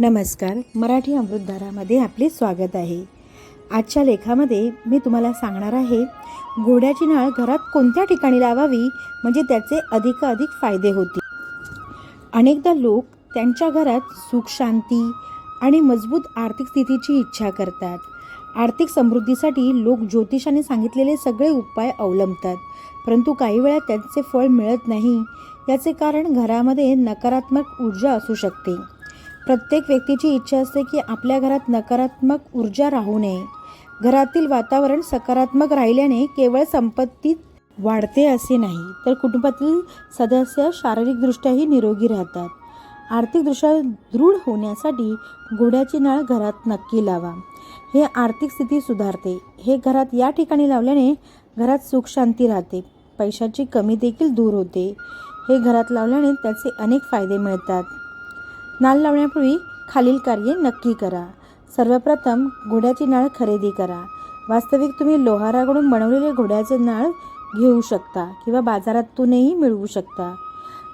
नमस्कार मराठी अमृतधारामध्ये आपले स्वागत आहे. आजच्या लेखामध्ये मी तुम्हाला सांगणार आहे घोड्याची नाळ घरात कोणत्या ठिकाणी लावावी म्हणजे त्याचे अधिकाधिक फायदे होतील. अनेकदा लोक त्यांच्या घरात सुख शांती आणि मजबूत आर्थिक स्थितीची इच्छा करतात. आर्थिक समृद्धीसाठी लोक ज्योतिषाने सांगितलेले सगळे उपाय अवलंबतात परंतु काही वेळा त्यांचे फळ मिळत नाही. याचे कारण घरामध्ये नकारात्मक ऊर्जा असू शकते. प्रत्येक व्यक्तीची इच्छा असते की आपल्या घरात नकारात्मक ऊर्जा राहू नये. घरातील वातावरण सकारात्मक राहिल्याने केवळ संपत्तीत वाढते असे नाही तर कुटुंबातील सदस्य शारीरिकदृष्ट्याही निरोगी राहतात. आर्थिकदृष्ट्या दृढ होण्यासाठी घोड्याची नाळ घरात नक्की लावा. हे आर्थिक स्थिती सुधारते. हे घरात या ठिकाणी लावल्याने घरात सुख शांती राहते. पैशाची कमी देखील दूर होते. हे घरात लावल्याने त्याचे अनेक फायदे मिळतात. नाळ लावण्यापूर्वी खालील कार्ये नक्की करा. सर्वप्रथम घोड्याची नाळ खरेदी करा. वास्तविक तुम्ही लोहाराकडून बनवलेले घोड्याचे नाळ घेऊ शकता किंवा बाजारातूनही मिळवू शकता.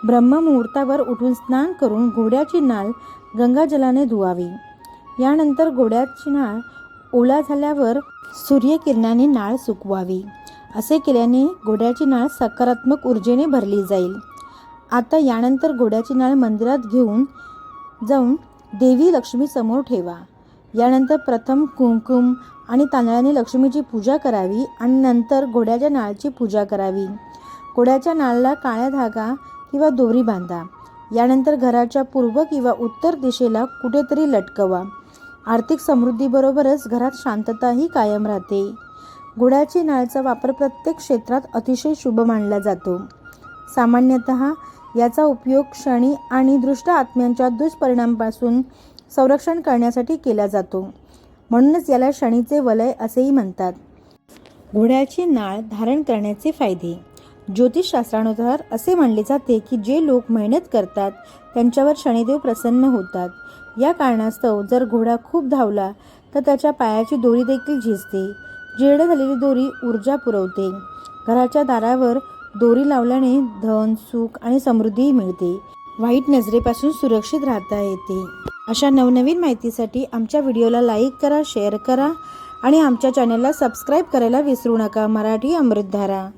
ब्रह्ममुहूर्तावर उठून स्नान करून घोड्याची नाळ गंगाजलाने धुवावी. यानंतर घोड्याची नाळ ओला झाल्यावर सूर्यकिरणाने नाळ सुकवावी. असे केल्याने घोड्याची नाळ सकारात्मक ऊर्जेने भरली जाईल. आता यानंतर घोड्याची नाळ मंदिरात घेऊन जाऊन देवी लक्ष्मी समोर ठेवा. यानंतर प्रथम कुंकुम आणि तांदळाने लक्ष्मीची पूजा करावी आणि नंतर घोड्याच्या नाळाची पूजा करावी. घोड्याच्या नाळाला काळ्या धागा किंवा दोरी बांधा. यानंतर घराच्या पूर्व किंवा उत्तर दिशेला कुठेतरी लटकवा. आर्थिक समृद्धीबरोबरच घरात शांतताही कायम राहते. घोड्याची नाळचा वापर प्रत्येक क्षेत्रात अतिशय शुभ मानला जातो. सामान्यतः याचा उपयोग क्षणी आणि दृष्ट आत्म्यांच्या दुष्परिणामापासून संरक्षण करण्यासाठी केला जातो. म्हणूनच याला शनीचे वलय असेही म्हणतात. घोड्याची नाळ धारण करण्याचे फायदे. ज्योतिषशास्त्रानुसार असे मानले जाते की जे लोक मेहनत करतात त्यांच्यावर शनिदेव प्रसन्न होतात. या कारणास्तव जर घोडा खूप धावला तर त्याच्या पायाची दोरी देखील झिजते. जीर्ण झालेली दोरी ऊर्जा पुरवते. घराच्या दारावर दोरी लावल्याने धन सुख आणि समृद्धीही मिळते. वाईट नजरेपासून सुरक्षित राहता येते. अशा नवनवीन माहितीसाठी आमच्या व्हिडिओला लाईक करा शेअर करा आणि आमच्या चॅनलला सबस्क्राईब करायला विसरू नका. मराठी अमृतधारा.